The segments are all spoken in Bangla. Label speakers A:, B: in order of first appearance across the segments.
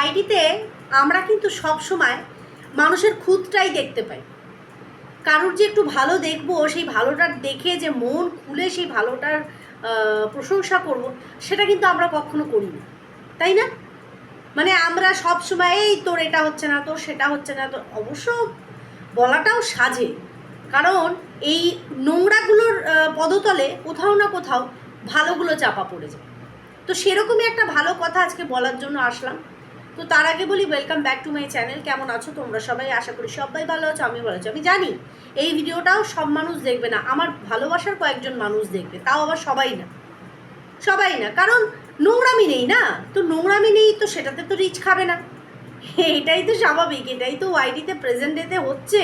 A: ওয়াইটিতে আমরা কিন্তু সব সময় মানুষের খুঁতটাই দেখতে পাই। কারোর যে একটু ভালো দেখব, সেই ভালোটার দেখে যে মন খুলে সেই ভালোটার প্রশংসা করব, সেটা কিন্তু আমরা কখনো করি না তাই না? মানে আমরা সব সময়, এই তোর এটা হচ্ছে না, তোর সেটা হচ্ছে না। তো অবশ্য বলাটাও সাজে। কারণ এই নোংরাগুলোর পদতলে কোথাও না কোথাও ভালোগুলো চাপা পড়ে যায়। তো সেরকমই একটা ভালো কথা আজকে বলার জন্য আসলাম। তো তার আগে বলি welcome back to my channel কেমন আছো তোমরা সবাই? আশা করি সবাই ভালো আছো আমি ভালো আছি। আমি জানি এই ভিডিওটাও সব মানুষ দেখবে না, আমার ভালোবাসার কয়েকজন মানুষ দেখবে, তাও আবার সবাই না। সবাই না, কারণ নোংরামি নেই না? তো নোংরামি নেই তো সেটাতে তো রিচ খাবে না। এটাই তো স্বাভাবিক, এটাই তো ওয়াইডিতে প্রেজেন্ট ডেতে হচ্ছে।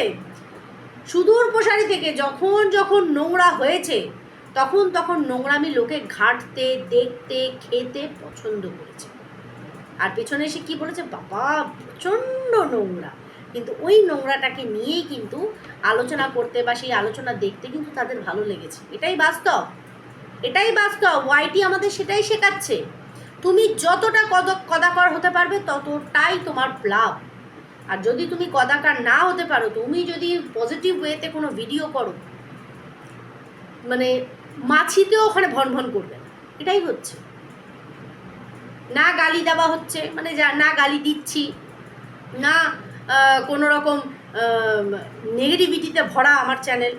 A: সুদূর প্রসারী থেকে যখন যখন নোংরা হয়েছে, তখন তখন নোংরামি লোকে ঘাঁটতে, দেখতে, খেতে পছন্দ করেছে। আর পেছনে এসে কি বলেছে? বাবা, প্রচণ্ড নোংরা। কিন্তু ওই নোংরাটাকে নিয়েই কিন্তু আলোচনা করতে বা সেই আলোচনা দেখতে কিন্তু তাদের ভালো লেগেছে। এটাই বাস্তব। এটাই বাস্তব। ওয়াইটি আমাদের সেটাই শেখাচ্ছে। তুমি যতটা কদ কদাকর হতে পারবে, ততটাই তোমার লাভ। আর যদি তুমি কদাকার না হতে পারো, তুমি যদি পজিটিভ ওয়েতে কোনো ভিডিও করো মানে মাছিতেও ওখানে ভন ভন করবে এটাই হচ্ছে। না গালি দেওয়া হচ্ছে মানে যা, না গালি দিচ্ছি, না কোনো রকম নেগেটিভিটিতে ভরা আমার চ্যানেল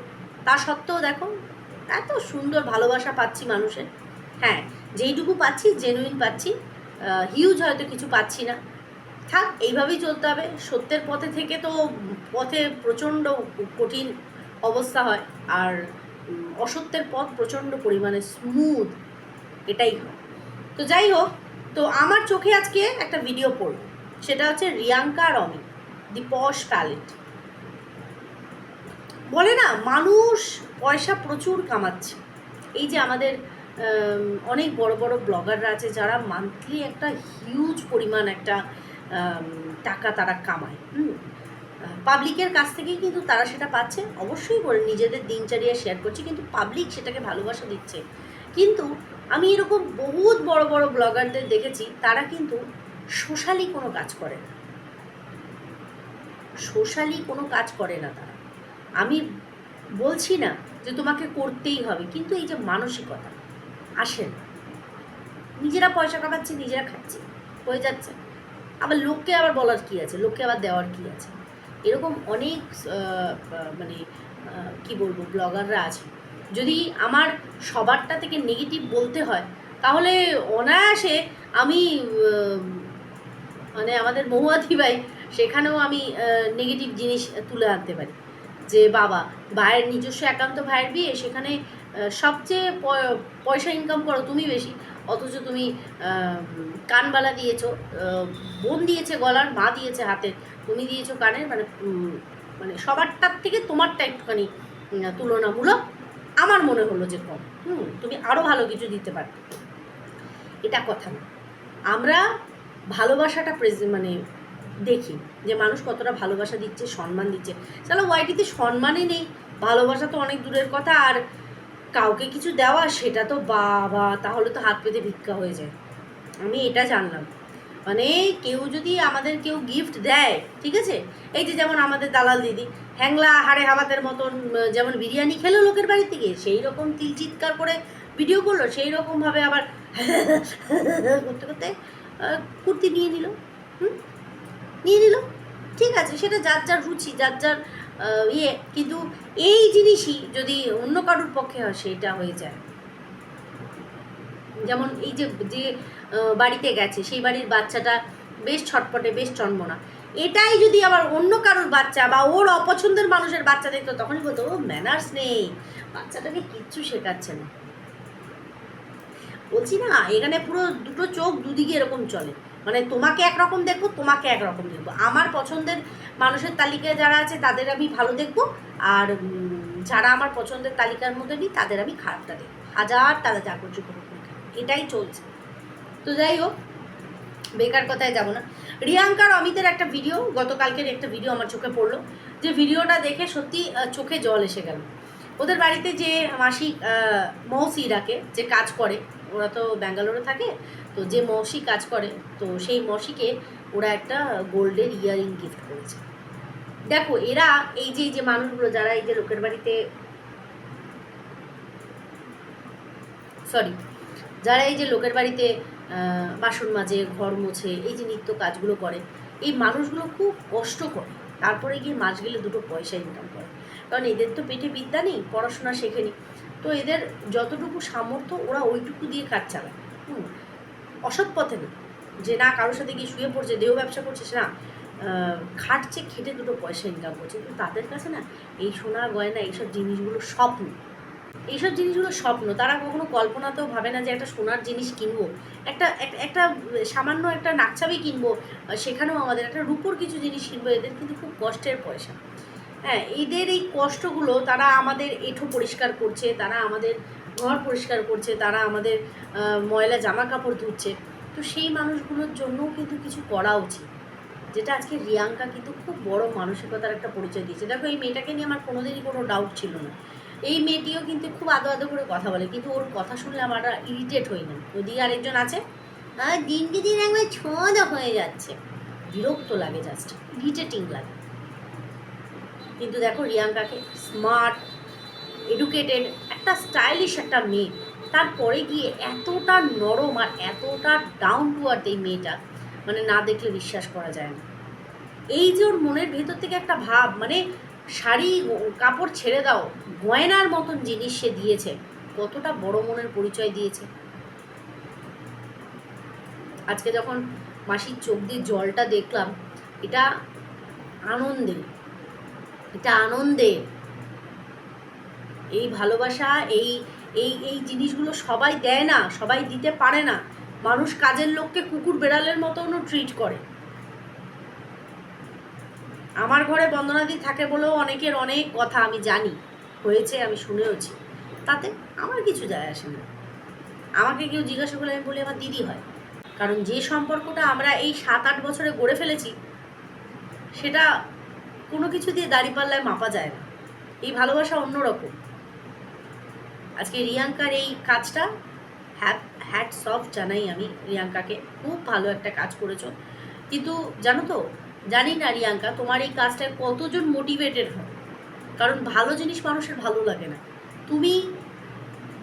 A: তা সত্ত্বেও দেখো, এত সুন্দর ভালোবাসা পাচ্ছি মানুষের। হ্যাঁ যেইটুকু পাচ্ছি জেনুইন পাচ্ছি হিউজ হয়তো কিছু পাচ্ছি না। থাক, এইভাবেই চলতে হবে। সত্যের পথে থেকে তো পথে প্রচণ্ড কঠিন অবস্থা হয়। আর অসত্যের পথ প্রচণ্ড পরিমাণে স্মুথ এটাই হয়। তো যাই হোক তো আমার চোখে আজকে একটা ভিডিও পড়ল। সেটা হচ্ছে Riyanka Amit the posh palette. বলে না, মানুষ পয়সা প্রচুর কামাচ্ছে। এই যে আমাদের অনেক বড় বড় ব্লগাররা আছে যারা মান্থলি একটা হিউজ পরিমাণ একটা টাকা তারা কামায়, হুম? পাবলিকের কাছ থেকেই কিন্তু তারা সেটা পাচ্ছে। অবশ্যই করে নিজেদের দিনচারিয়া শেয়ার করছে, কিন্তু পাবলিক সেটাকে ভালোবাসা দিচ্ছে। কিন্তু আমি এরকম বহুত বড় বড় ব্লগারদের দেখেছি, তারা কিন্তু সোশ্যালি কোনো কাজ করে না। সোশ্যালি কোনো কাজ করে না তারা। আমি বলছি না যে তোমাকে করতেই হবে, কিন্তু এই যে মানসিকতা, আসে না। নিজেরা পয়সা কামাচ্ছে, নিজেরা খাচ্ছে, হয়ে যাচ্ছে। আবার লোককে আবার বলার কি আছে? লোককে আবার দেওয়ার কি আছে? এরকম অনেক মানে কি বলব, ব্লগাররা আছে। যদি আমার সবারটা থেকে নেগেটিভ বলতে হয়, তাহলে অনায়াসে আমি মানে আমাদের মহুয়াদি ভাই, সেখানেও আমি নেগেটিভ জিনিস তুলে আনতে পারি। যে বাবা, ভাইয়ের নিজস্ব একান্ত ভাইয়ের বিয়ে, সেখানে সবচেয়ে পয়সা ইনকাম করো তুমি বেশি। অথচ তুমি কানবালা দিয়েছ বোন দিয়েছে গলার, মা দিয়েছে হাতের, তুমি দিয়েছ কানের মানে মানে সবারটার থেকে তোমারটা একটুখানি তুলনামূলক আমার মনে হলো যে কম। হুম, তুমি আরও ভালো কিছু দিতে পারো। এটা কথা না। আমরা ভালোবাসাটা প্রেজে মানে দেখি যে মানুষ কতটা ভালোবাসা দিচ্ছে, সম্মান দিচ্ছে। তাহলে ওয়াইটিতে সম্মানই নেই। ভালোবাসা তো অনেক দূরের কথা। আর কাউকে কিছু দেওয়া, সেটা তো বাবা, তাহলে তো হাত পেতে ভিক্ষা হয়ে যায়। আমি এটা জানলাম। মানে কেউ যদি আমাদের কেউ গিফট দেয়, ঠিক আছে? এই যে যেমন আমাদের দালাল দিদি, হ্যাংলা হাড়ে হাবাতের মতন যেমন বিরিয়ানি খেলো লোকের বাড়ি থেকে, সেই রকম তিল চিৎকার করে ভিডিও করল, সেই রকমভাবে আবার করতে করতে কুর্তি নিয়ে নিল, হুম? নিয়ে নিল, ঠিক আছে, সেটা যার যার রুচি, যার যার ইয়ে কিন্তু এই জিনিসই যদি অন্য কারোর পক্ষে হয়, সেটা হয়ে যায়। যেমন এই যে যে বাড়িতে গেছে, সেই বাড়ির বাচ্চাটা বেশ ছটপটে, বেশ চন্মনা। এটাই যদি আবার অন্য কারোর বাচ্চা বা ওর অপছন্দের মানুষের বাচ্চা দেখতো, তখনই বলতো, ও ম্যানার্স নেই। বাচ্চাটাকে কিচ্ছু শেখাচ্ছে না। বলছি, না, এখানে পুরো দুটো চোখ দুদিকে এরকম চলে। মানে তোমাকে একরকম দেখব, তোমাকে একরকম দেখব। আমার পছন্দের মানুষের তালিকায় যারা আছে, তাদের আমি ভালো দেখব। আর যারা আমার পছন্দের তালিকার মধ্যে নেই, তাদের আমি খারাপটা দেখব। হাজার তারা যা এটাই চলছে। তো যাই হোক বেকার কথায় যাব না। রিয়াঙ্কার অমিতের একটা ভিডিও গতকালকের একটা ভিডিও আমার চোখে পড়ল। যে ভিডিওটা দেখে সত্যি চোখে জল এসে গেল। ওদের বাড়িতে যে মাসি আহ, মৌসি ডাকে যে কাজ করে ওরা তো ব্যাঙ্গালোরে থাকে তো যে মৌসি কাজ করে তো সেই মৌসিকে ওরা একটা গোল্ডের ইয়ারিং গিফট করেছে। দেখো এরা এই যে এই যে মানুষগুলো যারা এই যে লোকের বাড়িতে সরি যারা এই যে লোকের বাড়িতে বাসন মাজে, ঘর মোছে, এই যে নিত্য কাজগুলো করে, এই মানুষগুলো খুব কষ্ট করে। তারপরে গিয়ে মাস গেলে দুটো পয়সা ইনকাম করে। কারণ এদের তো পেটে বিদ্যা নেই, পড়াশোনা শেখে শেখেনি তো এদের যতটুকু সামর্থ্য ওরা ওইটুকু দিয়ে কাজ চালায়। হুম, অসৎ পথে না যে না, কারোর সাথে গিয়ে শুয়ে পড়ছে, দেহ ব্যবসা করছে না খাটছে, খেটে দুটো পয়সা ইনকাম করছে। কিন্তু তাদের কাছে না, এই সোনা গয়না, এইসব জিনিসগুলো স্বপ্ন। এইসব জিনিসগুলো স্বপ্ন। তারা কখনো কল্পনাতেও ভাবে না যে একটা সোনার জিনিস কিনবো। একটা এক- একটা সামান্য একটা নাকছাবি কিনবো, সেখানেও আমাদের একটা রূপোর কিছু জিনিস কিনবো, এদের কিন্তু খুব কষ্টের পয়সা। হ্যাঁ এদের এই কষ্টগুলো তারা আমাদের এঁঠো পরিষ্কার করছে, তারা আমাদের ঘর পরিষ্কার করছে, তারা আমাদের ময়লা জামা কাপড় ধুচ্ছে। তো সেই মানুষগুলোর জন্যও কিন্তু কিছু করা উচিত। যেটা আজকে রিয়াঙ্কা কিন্তু খুব বড় মানসিকতার একটা পরিচয় দিয়েছে। দেখো, এই মেয়েটাকে নিয়ে আমার কোনোদিনই কোনো ডাউট ছিল না। এই মেয়েটিও কিন্তু খুব আদো আদো করে কথা বলে, কিন্তু ওর কথা শুনলে আমার ইরিটেট হই না। ওদিকে আরেকজন আছে আর দিনকে দিন একবার ছোঁদ হয়ে যাচ্ছে। বিরক্ত লাগে জাস্ট ইরিটেটিং লাগে। কিন্তু দেখো রিয়াঙ্কাকে স্মার্ট এডুকেটেড একটা স্টাইলিশ একটা মেয়ে। তারপরে গিয়ে এতটা নরম আর এতটা ডাউন টু আর্থ এই মেয়েটা মানে না দেখলে বিশ্বাস করা যায় না। এই যে ওর মনের ভেতর থেকে একটা ভাব মানে শাড়ি, কাপড় ছেড়ে দাও। গয়নার মতন জিনিস সে দিয়েছে। কতটা বড় মনের পরিচয় দিয়েছে। আজকে যখন মাসির চোখ দিয়ে জলটা দেখলাম, এটা আনন্দের এটা আনন্দের এই ভালোবাসা, এই এই এই জিনিসগুলো সবাই দেয় না, সবাই দিতে পারে না। মানুষ কাজের লোককে কুকুর বেড়ালের মতনও ট্রিট করে। আমার ঘরে বন্দনাদি থাকে বলেও অনেকের অনেক কথা আমি জানি, হয়েছে, আমি শুনেওছি। তাতে আমার কিছু যায় আসে না। আমাকে কেউ জিজ্ঞাসা করলে আমি বলি, আমার দিদি হয়। কারণ যে সম্পর্কটা আমরা এই সাত আট বছরে গড়ে ফেলেছি, সেটা কোনো কিছু দিয়ে দাঁড়িপাল্লায় মাপা যায় না। এই ভালোবাসা অন্যরকম। আজকে রিয়াঙ্কার এই কাজটা হ্যাট হ্যাট সফ জানাই আমি। রিয়াঙ্কাকে খুব ভালো একটা কাজ করেছ। কিন্তু জানো তো জানি না, রিয়াঙ্কা, তোমার এই কাজটায় কতজন মোটিভেটেড হয় কারণ ভালো জিনিস মানুষের ভালো লাগে না। তুমি,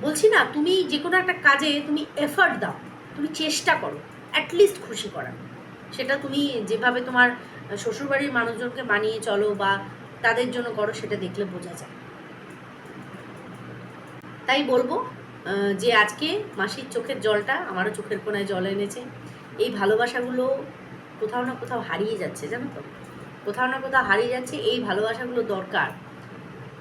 A: বলছি না, তুমি যে কোনো একটা কাজে তুমি এফার্ট দাও, তুমি চেষ্টা করো অ্যাটলিস্ট খুশি করার। সেটা তুমি যেভাবে তোমার শ্বশুরবাড়ির মানুষজনকে মানিয়ে চলো বা তাদের জন্য করো, সেটা দেখলে বোঝা যায়। তাই বলব যে আজকে মাসির চোখের জলটা, আমারও চোখের কোনায় জল এনেছে। এই ভালোবাসাগুলো কোথাও না কোথাও হারিয়ে যাচ্ছে, জানো তো? কোথাও না কোথাও হারিয়ে যাচ্ছে, এই ভালোবাসাগুলো দরকার।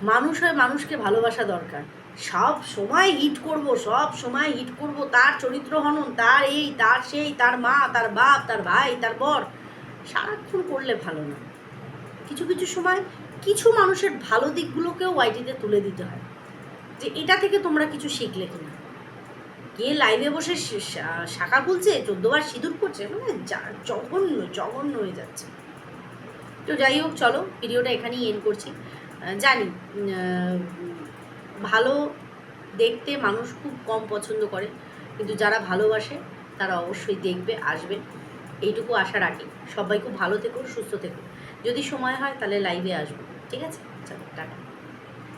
A: মানুষ হয়ে মানুষকে ভালোবাসা দরকার। সব সময় হিট করব, সব সময় হিট করব তার চরিত্র হনন, তার এই, তার সেই, তার মা, তার বাপ, তার ভাই, তার বর। সারাক্ষণ করলে ভালো না। কিছু কিছু সময় কিছু মানুষের ভালো দিকগুলোকেও ওয়াইটিতে তুলে দিতে হয়। যে এটা থেকে তোমরা কিছু শিখলে কিনা। কে লাইভে বসে শাখা খুলছে? চোদ্দবার সিঁদুর করছে মানে জঘন্য জঘন্য হয়ে যাচ্ছে। তো যাই হোক, চলো ভিডিওটা এখানেই এন্ড করছি। জানি ভালো দেখতে মানুষ খুব কম পছন্দ করে। কিন্তু যারা ভালোবাসে, তারা অবশ্যই দেখবে, আসবে। এইটুকু আশা রাখি। সবাই খুব ভালো থেকো, সুস্থ থেকো। যদি সময় হয়, তাহলে লাইভে আসব। ঠিক আছে? চলো, টাটা।